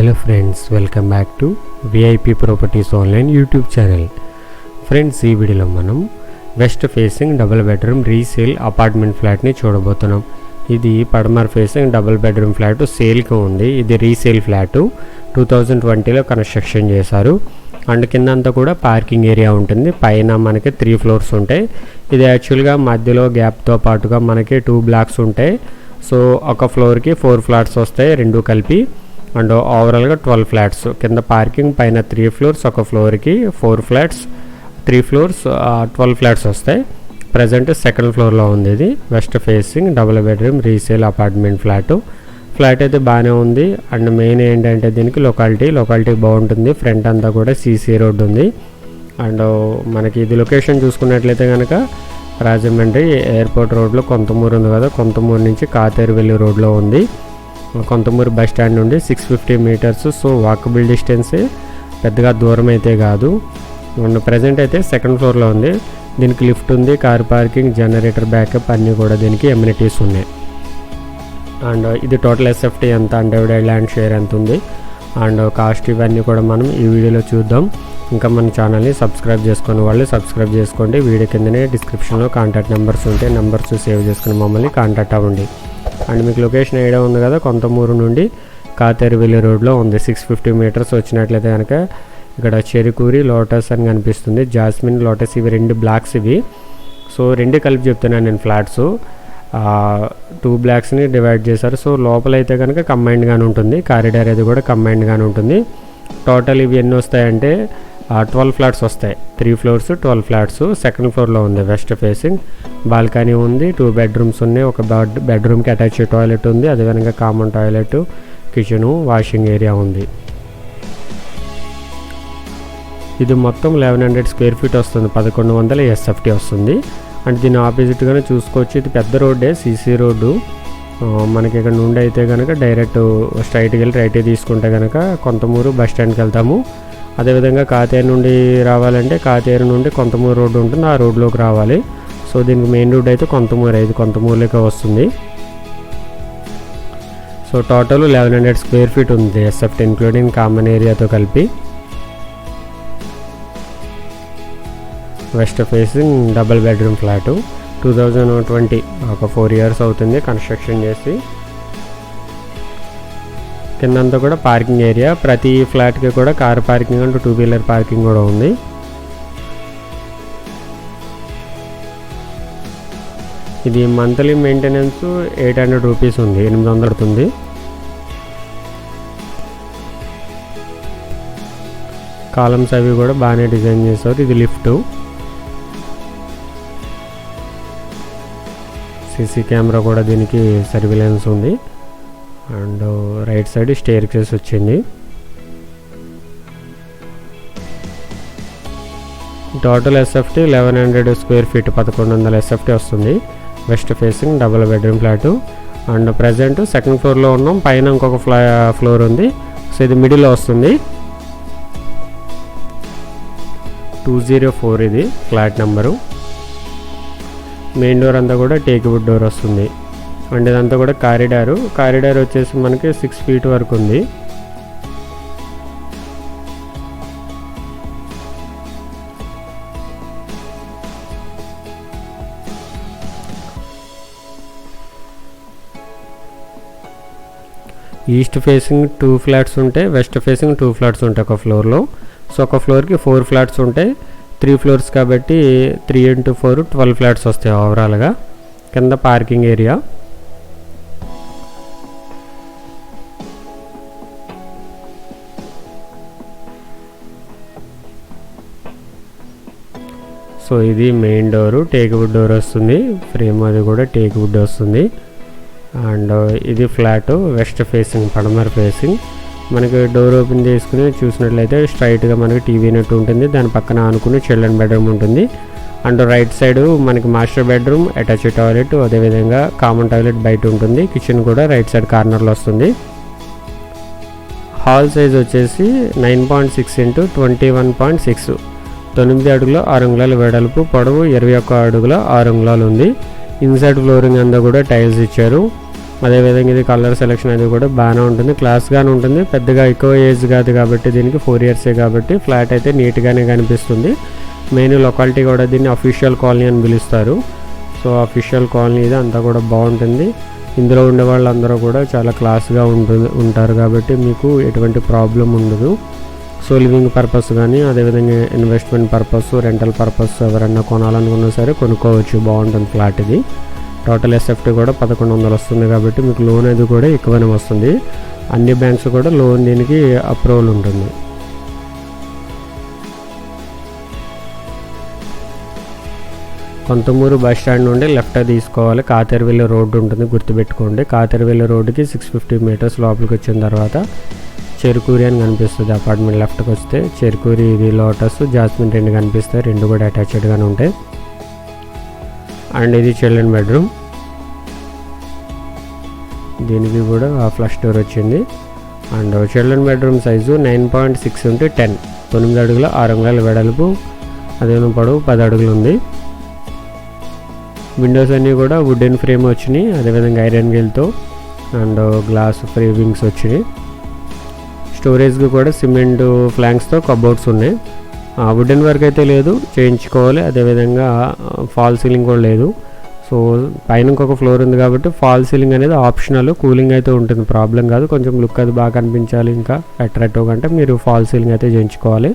Hello friends welcome back to VIP properties online YouTube channel friends ఈ వీడియోలో మనం west facing double bedroom resale apartment ఫ్లాట్ని చూడబోతున్నాం. ఇది పడమర్ ఫేసింగ్ డబుల్ బెడ్రూమ్ ఫ్లాట్ సేల్కి ఉంది. ఇది రీసేల్ ఫ్లాట్. టూ థౌజండ్ ట్వంటీలో కన్స్ట్రక్షన్ చేశారు. అండ్ కింద అంతా కూడా పార్కింగ్ ఏరియా ఉంటుంది. పైన మనకి త్రీ ఫ్లోర్స్ ఉంటాయి. ఇది యాక్చువల్గా మధ్యలో గ్యాప్తో పాటుగా మనకి టూ బ్లాక్స్ ఉంటాయి. సో ఒక ఫ్లోర్కి ఫోర్ ఫ్లాట్స్ వస్తాయి రెండు కలిపి. అండ్ ఓవరాల్గా ట్వెల్వ్ ఫ్లాట్స్ కింద పార్కింగ్ పైన త్రీ ఫ్లోర్స్ ఒక ఫ్లోర్కి four flats three floors twelve flats వస్తాయి. ప్రజెంట్ సెకండ్ ఫ్లోర్లో ఉంది ఇది west facing double bedroom resale apartment flat flat అయితే బాగానే ఉంది. అండ్ మెయిన్ ఏంటంటే దీనికి లొకాలిటీ లొకాలిటీ బాగుంటుంది. ఫ్రంట్ అంతా కూడా సీసీ రోడ్ ఉంది. అండ్ మనకి ఇది లొకేషన్ చూసుకున్నట్లయితే కనుక రాజమండ్రి ఎయిర్పోర్ట్ రోడ్లో కొంతమూరు ఉంది కదా. కొంతమూరు నుంచి కాతేరు వెళ్ళి రోడ్లో ఉంది. కొంతమూరు బస్ స్టాండ్ నుండి six fifty metres. So walkable డిస్టెన్సే పెద్దగా దూరం అయితే కాదు. అండ్ ప్రజెంట్ అయితే సెకండ్ ఫ్లోర్లో ఉంది. దీనికి లిఫ్ట్ ఉంది కార్ పార్కింగ్ జనరేటర్ బ్యాకప్ అన్నీ కూడా దీనికి ఎమ్యూనిటీస్ ఉన్నాయి. అండ్ ఇది టోటల్ ఎస్ఎఫ్టీ ఎంత అన్డివైడెడ్ ల్యాండ్ షేర్ ఎంత ఉంది అండ్ కాస్ట్ ఇవన్నీ కూడా మనం ఈ వీడియోలో చూద్దాం. ఇంకా మన ఛానల్ని సబ్స్క్రైబ్ చేసుకునే వాళ్ళు సబ్స్క్రైబ్ చేసుకోండి. వీడియో కిందనే డిస్క్రిప్షన్లో కాంటాక్ట్ నెంబర్స్ ఉంటాయి నెంబర్స్ సేవ్ చేసుకుని మమ్మల్ని కాంటాక్ట్ అవ్వండి. అండ్ మీకు లొకేషన్ ఐడియా ఉంది కదా కొంతమూరు నుండి కాతేరువెల్లి రోడ్లో ఉంది. సిక్స్ ఫిఫ్టీ మీటర్స్ వచ్చినట్లయితే కనుక ఇక్కడ చెరుకూరి లోటస్ అని కనిపిస్తుంది. జాస్మిన్ లోటస్ ఇవి రెండు బ్లాక్స్ ఇవి. సో రెండు కలిపి చెప్తున్నాను నేను ఫ్లాట్స్. టూ బ్లాక్స్ని డివైడ్ చేశారు. సో లోపల అయితే కనుక కంబైన్డ్గానే ఉంటుంది. కారిడార్ అది కూడా కంబైన్డ్గానే ఉంటుంది. టోటల్ ఇవి ఎన్ని వస్తాయంటే ట్వెల్వ్ ఫ్లాట్స్ వస్తాయి. Three floors twelve flats. Second ఫ్లోర్లో ఉంది వెస్ట్ ఫేసింగ్. బాల్కనీ ఉంది టూ బెడ్రూమ్స్ ఉన్నాయి. ఒక బెడ్ బెడ్రూమ్కి అటాచ్ టాయిలెట్ ఉంది. అదే విధంగా common toilet kitchen washing area ఉంది. ఇది మొత్తం లెవెన్ హండ్రెడ్ స్క్వేర్ ఫీట్ వస్తుంది. పదకొండు వందల ఎస్ఎఫ్టీ వస్తుంది. అండ్ దీని ఆపోజిట్గానే చూసుకోవచ్చు. ఇది పెద్ద రోడ్డే సీసీ రోడ్డు. మనకి ఇక్కడ నుండి అయితే కనుక డైరెక్ట్ స్ట్రైట్కి వెళ్ళి రైట్ తీసుకుంటే కనుక కొంతమూరు బస్ స్టాండ్కి వెళ్తాము. అదేవిధంగా కాతేరు నుండి రావాలంటే కాతేరు నుండి కొంతమూరు రోడ్డు ఉంటుంది ఆ రోడ్లోకి రావాలి. సో దీనికి మెయిన్ రోడ్ అయితే కొంతమూరు ఐదు కొంతమూరులోకి వస్తుంది. So total eleven hundred square feet ఉంది ఎస్ఎఫ్ట్ ఇంక్లూడింగ్ కామన్ ఏరియాతో కలిపి. West facing double bedroom flat two thousand twenty ఒక ఫోర్ ఇయర్స్ అవుతుంది కన్స్ట్రక్షన్ చేసి. కిందంతా కూడా పార్కింగ్ ఏరియా. ప్రతి ఫ్లాట్కి కూడా కార్ పార్కింగ్ అంటూ టూ వీలర్ పార్కింగ్ కూడా ఉంది. ఇది monthly maintenance eight hundred rupees ఉంది ఎనిమిది వందలు పడుతుంది. కాలమ్స్ అవి కూడా బాగానే డిజైన్ చేశారు ఇది లిఫ్ట్. సీసీ కెమెరా కూడా దీనికి సర్విలెన్స్ ఉంది. And right side staircase వచ్చింది. Total SFT eleven hundred square feet పదకొండు వందల ఎస్ఎఫ్టీ వస్తుంది. West facing double bedroom flat and present second ఫ్లోర్లో ఉన్నాం. పైన ఇంకొక ఫ్లా ఫ్లోర్ ఉంది. సో ఇది మిడిల్లో వస్తుంది. టూ జీరో ఫోర్ ఇది ఫ్లాట్ నెంబరు మెయిన్ డోర్ అంతా కూడా టేక్ వుడ్ డోర్ వస్తుంది. అండ్ ఇదంతా కూడా కారిడారు. కారిడార్ వచ్చేసి మనకి సిక్స్ ఫీట్ వరకు ఉంది. ఈస్ట్ ఫేసింగ్ టూ ఫ్లాట్స్ ఉంటాయి వెస్ట్ ఫేసింగ్ టూ ఫ్లాట్స్ ఉంటాయి ఒక ఫ్లోర్లో. సో ఒక ఫ్లోర్కి ఫోర్ ఫ్లాట్స్ ఉంటాయి. త్రీ ఫ్లోర్స్ కాబట్టి three into four twelve flats వస్తాయి ఓవరాల్గా కింద పార్కింగ్ ఏరియా సో ఇది మెయిన్ డోరు టేక్వుడ్ డోర్ వస్తుంది. ఫ్రేమ్ అది కూడా టేక్ వుడ్ వస్తుంది. అండ్ uh, ఇది ఫ్లాట్ వెస్ట్ ఫేసింగ్ పడమర్ ఫేసింగ్ మనకి డోర్ ఓపెన్ చేసుకుని చూసినట్లయితే స్ట్రైట్గా మనకి టీవీ నెట్ ఉంటుంది. దాని పక్కన ఆనుకుని చిల్డ్రన్ బెడ్రూమ్ ఉంటుంది. అండ్ రైట్ సైడ్ మనకి మాస్టర్ బెడ్రూమ్ అటాచ్ టాయిలెట్ అదేవిధంగా కామన్ టాయిలెట్ బయట ఉంటుంది. కిచెన్ కూడా రైట్ సైడ్ కార్నర్లో వస్తుంది. హాల్ సైజ్ వచ్చేసి nine point six into twenty one point six తొమ్మిది అడుగుల ఆరు అంగుళాల వెడల్పు పొడవు ఇరవై ఒక్క అడుగుల ఆరు అంగుళాలు ఉంది. ఇన్సైడ్ ఫ్లోరింగ్ అంతా కూడా టైల్స్ ఇచ్చారు. అదేవిధంగా ఇది కలర్ సెలెక్షన్ అది కూడా బాగానే ఉంటుంది. క్లాస్గానే ఉంటుంది. పెద్దగా ఎక్కువ ఏజ్ కాదు కాబట్టి దీనికి ఫోర్ ఇయర్సే కాబట్టి ఫ్లాట్ అయితే నీట్గానే కనిపిస్తుంది. మెయిన్ లొకాలిటీ కూడా దీన్ని అఫీషియల్ కాలనీ అని పిలుస్తారు. సో అఫీషియల్ కాలనీ ఇది అంతా కూడా బాగుంటుంది. ఇందులో ఉండే వాళ్ళందరూ కూడా చాలా క్లాస్గా ఉంటుంది ఉంటారు కాబట్టి మీకు ఎటువంటి ప్రాబ్లం ఉండదు. సో లివింగ్ పర్పస్ కానీ అదేవిధంగా ఇన్వెస్ట్మెంట్ పర్పస్ రెంటల్ పర్పస్ ఎవరన్నా కొనాలనుకున్నా సరే కొనుక్కోవచ్చు. బాగుంటుంది ఫ్లాట్ ఇది. టోటల్ ఎస్ఎఫ్టీ కూడా పదకొండు వందలు వస్తుంది కాబట్టి మీకు లోన్ అది కూడా ఎక్కువనే వస్తుంది. అన్ని బ్యాంక్స్ కూడా లోన్ దీనికి అప్రూవల్ ఉంటుంది. కొంతమూరు బస్ స్టాండ్ నుండి లెఫ్ట్ తీసుకోవాలి. కాతెరవెల్లి రోడ్డు ఉంటుంది గుర్తుపెట్టుకోండి. కాతెరవెల్లి రోడ్డుకి సిక్స్ ఫిఫ్టీ మీటర్స్ లోపలికి వచ్చిన తర్వాత చెరుకూరి అని కనిపిస్తుంది. అపార్ట్మెంట్ లెఫ్ట్కి వస్తే చెరుకూరి ఇది లోటస్ జాస్మిన్ రెండు కనిపిస్తాయి. రెండు కూడా అటాచ్డ్గానే ఉంటాయి. అండ్ ఇది చిల్డ్రన్ బెడ్రూమ్ దీనికి కూడా ఫ్లష్ డోర్ వచ్చింది. And children bedroom size nine point six ఉంటే టెన్ తొమ్మిది అడుగుల ఆరు అంగుళాల వెడల్పు. అదే పొడవు పది అడుగులు ఉంది. విండోస్ అన్నీ కూడా వుడెన్ ఫ్రేమ్ వచ్చినాయి. అదేవిధంగా ఐరన్ గేల్తో అండ్ గ్లాస్ ఫ్రేవింగ్స్ వచ్చినాయి. స్టోరేజ్కి కూడా సిమెంట్ ఫ్లాంక్స్తో కబోర్డ్స్ ఉన్నాయి. వుడెన్ వర్క్ అయితే లేదు. చేయించుకోవాలి. అదేవిధంగా ఫాల్ సీలింగ్ కూడా లేదు. సో పైన ఇంకొక ఫ్లోర్ ఉంది కాబట్టి ఫాల్ సీలింగ్ అనేది ఆప్షనల్. కూలింగ్ అయితే ఉంటుంది. ప్రాబ్లం కాదు. కొంచెం లుక్ అది బాగా కనిపించాలి ఇంకా. అట్రాక్టివ్గా అంటే మీరు ఫాల్ సీలింగ్ అయితే చేయించుకోవాలి.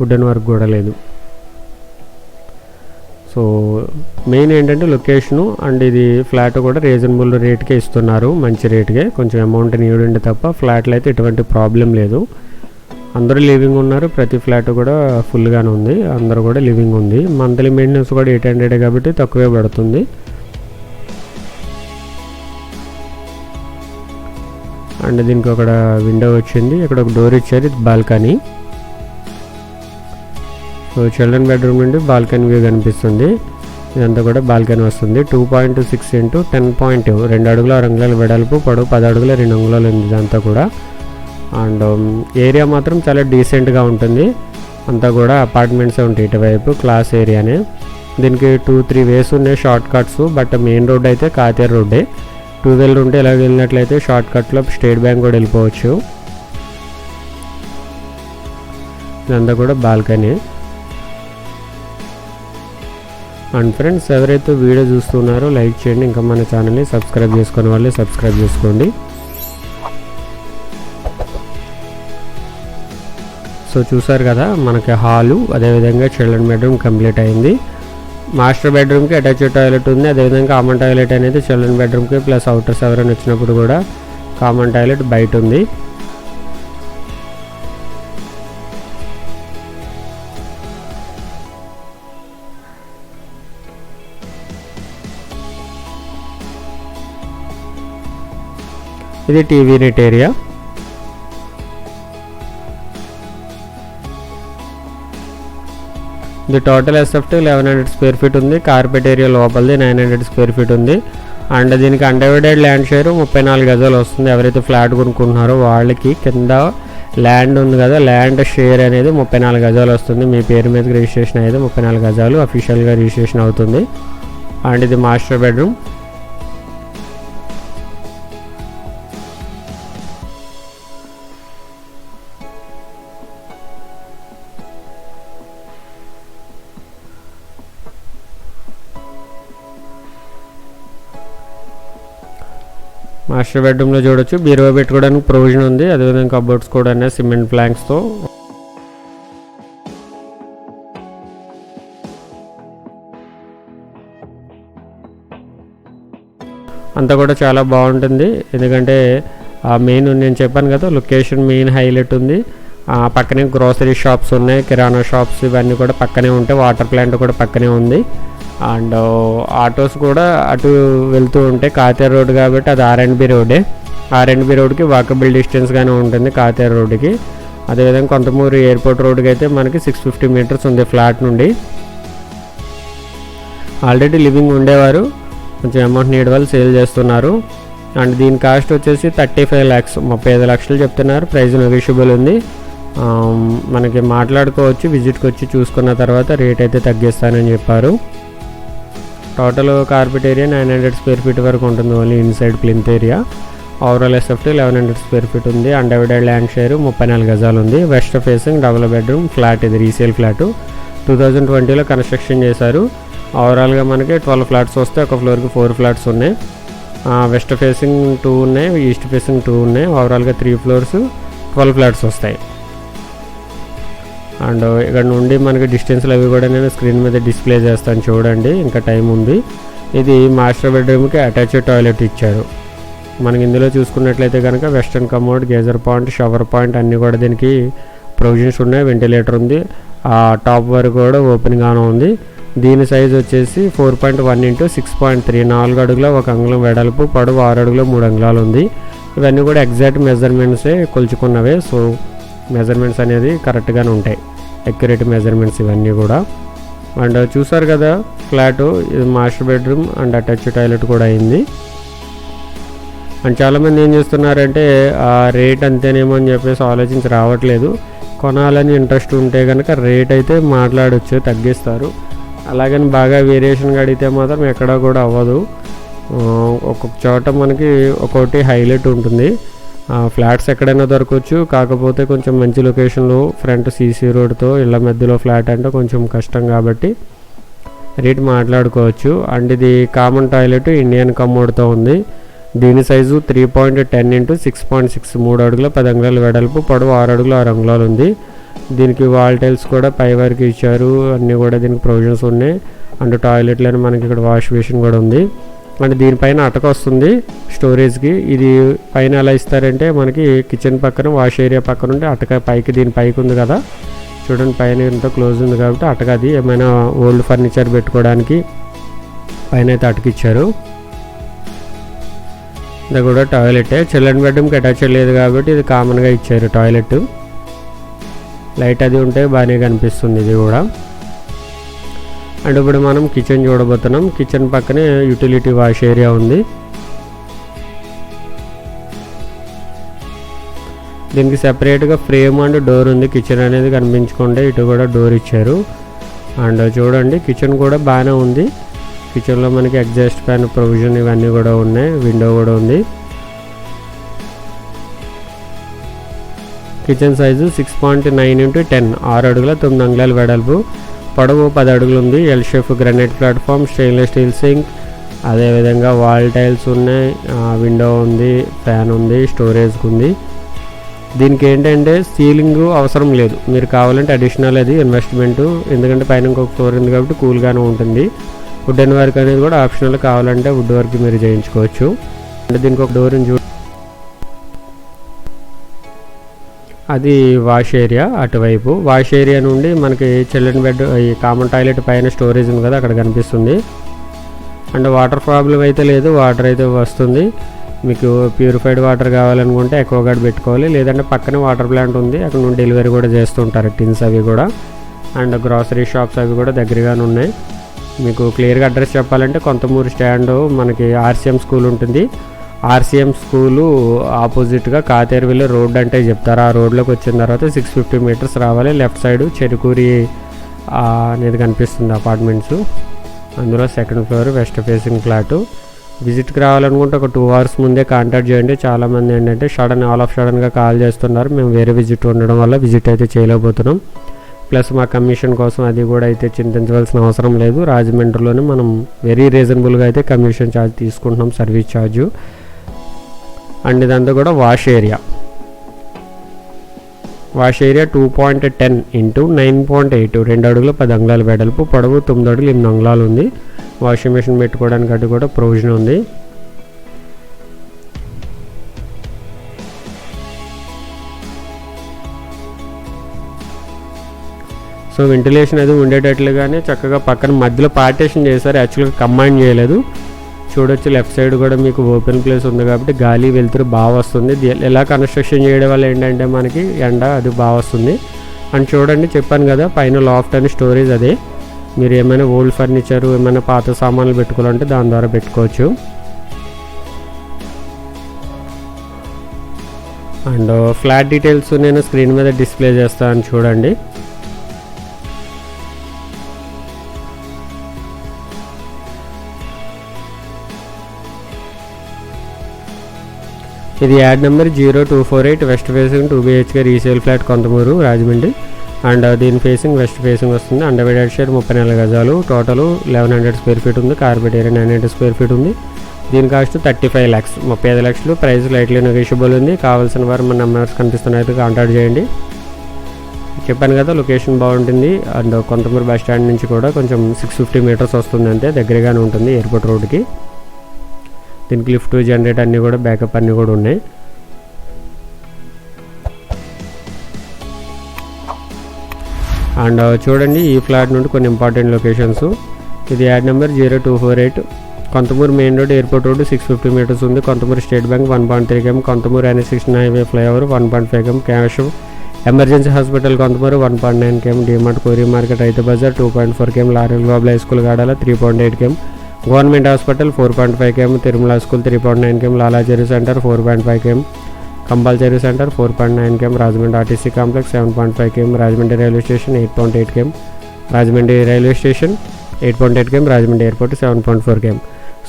వుడెన్ వర్క్ కూడా లేదు. సో మెయిన్ ఏంటంటే లొకేషను అండ్ ఇది ఫ్లాట్ కూడా రీజనబుల్ రేట్కే ఇస్తున్నారు. మంచి రేట్కే. కొంచెం అమౌంట్ నీడ్ ఉండే తప్ప ఫ్లాట్లో అయితే ఎటువంటి ప్రాబ్లం లేదు. అందరూ లివింగ్ ఉన్నారు. ప్రతి ఫ్లాట్ కూడా ఫుల్గానే ఉంది. అందరూ కూడా లివింగ్ ఉంది. మంత్లీ మెయింటెనెన్స్ కూడా ఎయిట్ హండ్రెడ్ కాబట్టి తక్కువే పడుతుంది. అండ్ దీనికి ఒక విండో వచ్చింది. ఇక్కడ ఒక డోర్ ఇచ్చారు. ఇది బాల్కనీ. చిల్డ్రన్ బెడ్రూమ్ నుండి బాల్కనీ వ్యూ కనిపిస్తుంది. ఇదంతా కూడా బాల్కనీ వస్తుంది. Two point six into ten point రెండు అడుగుల ఆరు అంగుళాల వెడల్పు పొడవు పది అడుగుల రెండు అంగుళాలు ఉంది ఇదంతా కూడా. అండ్ um, ఏరియా మాత్రం చాలా డీసెంట్గా ఉంటుంది. అంతా కూడా అపార్ట్మెంట్సే ఉంటాయి ఇటువైపు క్లాస్ ఏరియానే. దీనికి టూ త్రీ వేస్ ఉన్నాయి short cuts but main road అయితే కాతేరు రోడ్డే. టూ వీలర్ ఉంటే ఇలా వెళ్ళినట్లయితే షార్ట్ కట్లో స్టేట్ బ్యాంక్ కూడా వెళ్ళిపోవచ్చు. ఇదంతా కూడా బాల్కనీ. అండ్ ఫ్రెండ్స్ ఎవరైతే వీడియో చూస్తున్నారో లైక్ చేయండి. ఇంకా మన ఛానల్ని సబ్స్క్రైబ్ చేసుకునే వాళ్ళే సబ్స్క్రైబ్ చేసుకోండి. సో చూసారు కదా మనకి హాలు అదేవిధంగా చిల్డ్రన్ బెడ్రూమ్ కంప్లీట్ అయింది. మాస్టర్ బెడ్రూమ్కి అటాచ్ టాయిలెట్ ఉంది. అదేవిధంగా కామన్ టాయిలెట్ అనేది చిల్డ్రన్ బెడ్రూమ్కి ప్లస్ అవుటర్ ఎవరైనా వచ్చినప్పుడు కూడా కామన్ టాయిలెట్ బయట ఉంది. ఇది టీవీ నెట్ ఏరియా. ఇది total SFT eleven hundred square feet ఉంది. కార్పెట్ ఏరియా లోపలిది నైన్ హండ్రెడ్ స్క్వేర్ ఫీట్ ఉంది. అండ్ దీనికి అన్డివైడెడ్ ల్యాండ్ షేర్ ముప్పై నాలుగు గజాలు వస్తుంది. ఎవరైతే ఫ్లాట్ కొనుక్కుంటున్నారో వాళ్ళకి కింద ల్యాండ్ ఉంది కదా ల్యాండ్ షేర్ అనేది ముప్పై నాలుగు గజాలు వస్తుంది. మీ పేరు మీద రిజిస్ట్రేషన్ అయితే ముప్పై నాలుగు గజాలు అఫీషియల్గా రిజిస్ట్రేషన్ అవుతుంది. అండ్ ఇది మాస్టర్ బెడ్రూమ్ మాస్టర్ బెడ్రూమ్లో చూడొచ్చు. బీరువా పెట్టుకోవడానికి ప్రొవిజన్ ఉంది. అదేవిధంగా కబోర్డ్స్ కూడా ఉన్నాయి. సిమెంట్ ప్లాంక్స్తో అంతా కూడా చాలా బాగుంటుంది. ఎందుకంటే ఆ మెయిన్ నేను చెప్పాను కదా లొకేషన్ మెయిన్ హైలైట్ ఉంది. పక్కనే గ్రోసరీ షాప్స్ ఉన్నాయి కిరాణా షాప్స్ ఇవన్నీ కూడా పక్కనే ఉంటాయి వాటర్ ప్లాంట్ కూడా పక్కనే ఉంది. అండ్ ఆటోస్ uh, కూడా అటు వెళ్తూ ఉంటాయి కాతేరు రోడ్ కాబట్టి అది ఆర్ అండ్ బి రోడే. ఆర్ అండ్ బి రోడ్కి వాకబుల్ డిస్టెన్స్గానే ఉంటుంది కాతేరు రోడ్డుకి అదేవిధంగా కొంతమూరు ఎయిర్పోర్ట్ రోడ్కి అయితే మనకి సిక్స్ ఫిఫ్టీ మీటర్స్ ఉంది ఫ్లాట్ నుండి. ఆల్రెడీ లివింగ్ ఉండేవారు కొంచెం అమౌంట్ నీడ్ వాళ్ళు సేల్ చేస్తున్నారు. అండ్ దీని కాస్ట్ వచ్చేసి థర్టీ ఫైవ్ ల్యాక్స్ ముప్పై ఐదు లక్షలు చెప్తున్నారు ప్రైస్ నెగోషియబుల్ ఉంది. మనకి మాట్లాడుకోవచ్చు విజిట్కి వచ్చి చూసుకున్న తర్వాత రేట్ అయితే తగ్గిస్తానని చెప్పారు. Total carpet area nine hundred square feet వరకు ఉంటుంది only inside plinth area overall SFT eleven hundred square feet ఉంది. అండర్విడెడ్ ల్యాండ్ షేర్ ముప్పై నాలుగు గజాలు ఉంది. West facing double bedroom flat ఇది రీసేల్ ఫ్లాట్ టూ థౌజండ్ ట్వంటీలో కన్స్ట్రక్షన్ చేశారు. ఓవరాల్గా మనకి ట్వెల్వ్ ఫ్లాట్స్ వస్తే ఒక ఫ్లోర్కి ఫోర్ ఫ్లాట్స్ ఉన్నాయి. వెస్ట్ ఫేసింగ్ టూ ఉన్నాయి ఈస్ట్ ఫేసింగ్ టూ ఉన్నాయి. ఓవరాల్గా త్రీ ఫ్లోర్స్ ట్వెల్వ్ ఫ్లాట్స్ వస్తాయి. అండ్ ఇక్కడ నుండి మనకి డిస్టెన్స్లు అవి కూడా నేను స్క్రీన్ మీద డిస్ప్లే చేస్తాను చూడండి. ఇంకా టైం ఉంది. ఇది మాస్టర్ బెడ్రూమ్కి అటాచ్డ్ టాయిలెట్ ఇచ్చారు. మనకి ఇందులో చూసుకున్నట్లయితే కనుక western commode geyser point shower point అన్నీ కూడా దీనికి ప్రొవిజన్స్ ఉన్నాయి. వెంటిలేటర్ ఉంది. ఆ టాప్ వరకు కూడా ఓపెన్గానే ఉంది. దీని సైజ్ వచ్చేసి four point one into six point three నాలుగు అడుగుల ఒక అంగుళం వెడల్పు పొడవు ఆరు అడుగుల మూడు అంగుళాలు ఉంది. ఇవన్నీ కూడా ఎగ్జాక్ట్ మెజర్మెంట్సే కొలుచుకున్నవే. సో మెజర్మెంట్స్ అనేది కరెక్ట్గానే ఉంటాయి. అక్యురేట్ మెజర్మెంట్స్ ఇవన్నీ కూడా. అండ్ చూసారు కదా ఫ్లాట్ ఇది master bedroom and attach toilet కూడా అయింది. అండ్ చాలామంది ఏం చేస్తున్నారంటే ఆ రేట్ అంతేనేమో అని చెప్పేసి ఆలోచించి రావట్లేదు. కొనాలని ఇంట్రెస్ట్ ఉంటే కనుక రేట్ అయితే మాట్లాడవచ్చు తగ్గిస్తారు. అలాగని బాగా వేరియేషన్గా అడిగితే మాత్రం ఎక్కడా కూడా అవ్వదు. ఒక్కొక్క చోట మనకి ఒక్కొక్కటి హైలైట్ ఉంటుంది. ఫ్లాట్స్ ఎక్కడైనా దొరకవచ్చు కాకపోతే కొంచెం మంచి లొకేషన్లో ఫ్రంట్ సీసీ రోడ్తో ఇళ్ళ మధ్యలో ఫ్లాట్ అంటే కొంచెం కష్టం కాబట్టి రేట్ మాట్లాడుకోవచ్చు. అండ్ ఇది కామన్ టాయిలెట్ ఇండియన్ కమోడ్తో ఉంది. దీని size three point ten into six point six మూడు అడుగుల పది అంగుళాలు వెడల్పు పొడవు ఆరు అడుగులు ఆరు అంగుళాలు ఉంది. దీనికి వాల్ టైల్స్ కూడా పై వరకు ఇచ్చారు. అన్నీ కూడా దీనికి ప్రొవిజన్స్ ఉన్నాయి. అండ్ టాయిలెట్లని మనకి ఇక్కడ వాష్ బేసిన్ కూడా ఉంది. అండ్ దీనిపైన అటక వస్తుంది స్టోరేజ్కి. ఇది పైన ఎలా ఇస్తారంటే మనకి కిచెన్ పక్కన వాష్ ఏరియా పక్కన ఉంటే అటక పైకి దీని పైకి ఉంది కదా. చూడండి పైన ఎంతో క్లోజ్ ఉంది కాబట్టి అటక అది ఏమైనా ఓల్డ్ ఫర్నిచర్ పెట్టుకోవడానికి పైన అయితే అటకిచ్చారు. ఇది కూడా టాయిలెట్. చిల్డ్రన్ బెడ్రూమ్కి అటాచ్ లేదు కాబట్టి ఇది కామన్గా ఇచ్చారు టాయిలెట్ లైట్ అది ఉంటే బాగానే కనిపిస్తుంది ఇది కూడా. అండ్ ఇప్పుడు మనం కిచెన్ చూడబోతున్నాం. కిచెన్ పక్కనే యూటిలిటీ వాష్ ఏరియా ఉంది. దీనికి సెపరేట్గా ఫ్రేమ్ అండ్ డోర్ ఉంది. కిచెన్ అనేది కనిపించకుండా ఇటు కూడా డోర్ ఇచ్చారు. అండ్ చూడండి కిచెన్ కూడా బాగానే ఉంది. కిచెన్లో మనకి ఎగ్జాస్ట్ ఫ్యాన్ ప్రొవిజన్ ఇవన్నీ కూడా ఉన్నాయి. విండో కూడా ఉంది. Kitchen size six point nine into ten ఆరు అడుగుల తొమ్మిది అంగుళాలు వెడల్పు. పొడవు పది అడుగులు ఉంది. L shape granite platform stainless steel sink అదేవిధంగా వాల్ టైల్స్ ఉన్నాయి. విండో ఉంది ఫ్యాన్ ఉంది స్టోరేజ్ ఉంది. దీనికి ఏంటంటే సీలింగ్ అవసరం లేదు. మీరు కావాలంటే అడిషనల్ అది ఇన్వెస్ట్మెంట్ ఎందుకంటే పైన ఇంకొక ఫ్లోర్ ఉంది కాబట్టి కూల్గానే ఉంటుంది. వుడ్ అండ్ వర్క్ అనేది కూడా ఆప్షనల్ కావాలంటే వుడ్ వర్క్ మీరు చేయించుకోవచ్చు. అంటే దీనికి ఒక డోర్ అది వాష్ ఏరియా అటువైపు. వాష్ ఏరియా నుండి మనకి చిల్డ్రన్ బెడ్ ఈ కామన్ టాయిలెట్ పైన స్టోరేజ్ ఉంది కదా అక్కడ కనిపిస్తుంది. అండ్ వాటర్ ప్రాబ్లం అయితే లేదు వాటర్ అయితే వస్తుంది. మీకు ప్యూరిఫైడ్ వాటర్ కావాలనుకుంటే ఎక్కువగా పెట్టుకోవాలి లేదంటే పక్కనే వాటర్ ప్లాంట్ ఉంది అక్కడ నుండి డెలివరీ కూడా చేస్తుంటారు టిన్స్ అవి కూడా. అండ్ గ్రాసరీ షాప్స్ అవి కూడా దగ్గరగానే ఉన్నాయి. మీకు క్లియర్గా అడ్రస్ చెప్పాలంటే కొంతమూరు స్టాండ్ మనకి ఆర్సీఎం స్కూల్ ఉంటుంది. ఆర్సీఎం స్కూలు ఆపోజిట్గా కాతేరువెల్లి రోడ్ అంటే చెప్తారు. ఆ రోడ్లోకి వచ్చిన తర్వాత సిక్స్ ఫిఫ్టీ మీటర్స్ రావాలి. లెఫ్ట్ సైడ్ చెరుకూరి అనేది కనిపిస్తుంది అపార్ట్మెంట్స్. అందులో second floor west facing flat. విజిట్కి రావాలనుకుంటే ఒక టూ అవర్స్ ముందే కాంటాక్ట్ చేయండి. చాలామంది ఏంటంటే సడన్ ఆల్ ఆఫ్ సడన్గా కాల్ చేస్తున్నారు. మేము వేరే విజిట్ ఉండడం వల్ల విజిట్ అయితే చేయలేకపోతున్నాం. ప్లస్ మా కమిషన్ కోసం అది కూడా అయితే చింతించవలసిన అవసరం లేదు. రాజమండ్రిలోనే మనం వెరీ రీజనబుల్గా అయితే కమిషన్ ఛార్జ్ తీసుకుంటున్నాం సర్వీస్ ఛార్జ్. అండ్ ఇదంతా కూడా wash area. Wash area two point ten into nine point eight రెండు అడుగులు పది అంగుళాల వెడల్పు పొడవు తొమ్మిది అడుగులు ఎనిమిది అంగుళాలు ఉంది. వాషింగ్ మెషిన్ పెట్టుకోవడానికి అటు కూడా ప్రొవిజన్ ఉంది. సో వెంటిలేషన్ అది ఉండేటట్లుగానే చక్కగా పక్కన మధ్యలో పార్టేషన్ చేశారు. యాక్చువల్గా కంబైన్ చేయలేదు. చూడొచ్చు లెఫ్ట్ సైడ్ కూడా మీకు ఓపెన్ ప్లేస్ ఉంది కాబట్టి గాలి వెలుతురు బాగా వస్తుంది. ఎలా కన్స్ట్రక్షన్ చేయడం వల్ల ఏంటంటే మనకి ఎండ అది బాగా వస్తుంది. అండ్ చూడండి చెప్పాను కదా పైన లాఫ్ట్ అని స్టోరేజ్ అదే. మీరు ఏమైనా ఓల్డ్ ఫర్నిచర్ ఏమైనా పాత సామాన్లు పెట్టుకోవాలంటే దాని ద్వారా పెట్టుకోవచ్చు. అండ్ ఫ్లాట్ డీటెయిల్స్ నేను స్క్రీన్ మీద డిస్ప్లే చేస్తాను చూడండి. ఇది ad number zero two four eight west facing two BHK resale flat Konthamuru Rajahmundry. And దీని ఫేసింగ్ వెస్ట్ ఫేసింగ్ వస్తుంది. అండర్వేడెడ్ షేర్ ముప్పై నాలుగు గజాలు. Total eleven hundred square feet ఉంది. Carpet area nine hundred square feet ఉంది. దీని cost thirty five lakhs. ముప్పై ఐదు లక్షలు. ప్రైస్ లైట్లీ నెగోషియబుల్ ఉంది. కావాల్సిన వారు మన నెంబర్స్ కనిపిస్తున్నాయి అయితే కాంటాక్ట్ చేయండి. చెప్పాను కదా లొకేషన్ బాగుంటుంది. అండ్ కొంతమూరు బస్ స్టాండ్ నుంచి కూడా కొంచెం సిక్స్ ఫిఫ్టీ మీటర్స్ వస్తుంది అంతే. దగ్గరగానే ఉంటుంది ఎయిర్పోర్ట్ రోడ్కి దీనికి లిఫ్ట్ జనరేట్ అన్నీ కూడా బ్యాకప్ అన్నీ కూడా ఉన్నాయి. అండ్ చూడండి ఈ ఫ్లాట్ నుండి కొన్ని ఇంపార్టెంట్ లొకేషన్స్. ఇది ad number zero two four eight. Konthamuru main road airport road six fifty metres ఉంది. Konthamuru state bank one point three KM Konthamuru N sixteen highway flyover one point five KM cash. Emergency hospital Konthamuru one point nine KM DMart కోరి market Rythu Bazar two point four KM lorry global high school Gadala three point eight KM government hospital four point five KM Tirumala school three point nine KM Lalacheru centre four point five KM compulsory centre four point nine KM Rajahmundry RTC complex seven point five KM Rajahmundry railway station eight point eight KM Rajahmundry railway station eight point eight KM Rajahmundry airport seven point four KM.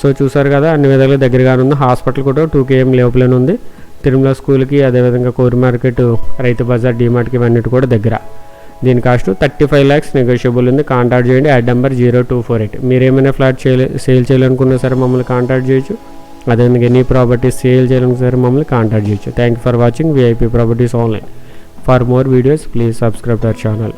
So చూసారు కదా అన్ని విధాలుగా దగ్గరగానే ఉంది. Hospital కూడా two KM లోపలనే ఉంది. తిరుమల స్కూల్కి అదేవిధంగా కోరి మార్కెట్ రైతు బజార్ డీమార్ట్కి ఇవన్నీ కూడా దగ్గర. దీని cost thirty five lakhs negotiable ఉంది. కాంటాక్ట్ చేయండి. Ad number zero two four eight. మీరు ఏమైనా ఫ్లాట్ చేయలే సేల్ చేయాలనుకున్నా సరే మమ్మల్ని కాంటాక్ట్ చేయొచ్చు. అదేవిధంగా ఎనీ ప్రాపర్టీస్ సేల్ చేయాలనుకున్నా సరే మమ్మల్ని కాంటాక్ట్ చేయొచ్చు. Thank you for watching VIP properties online for more videos please subscribe our channel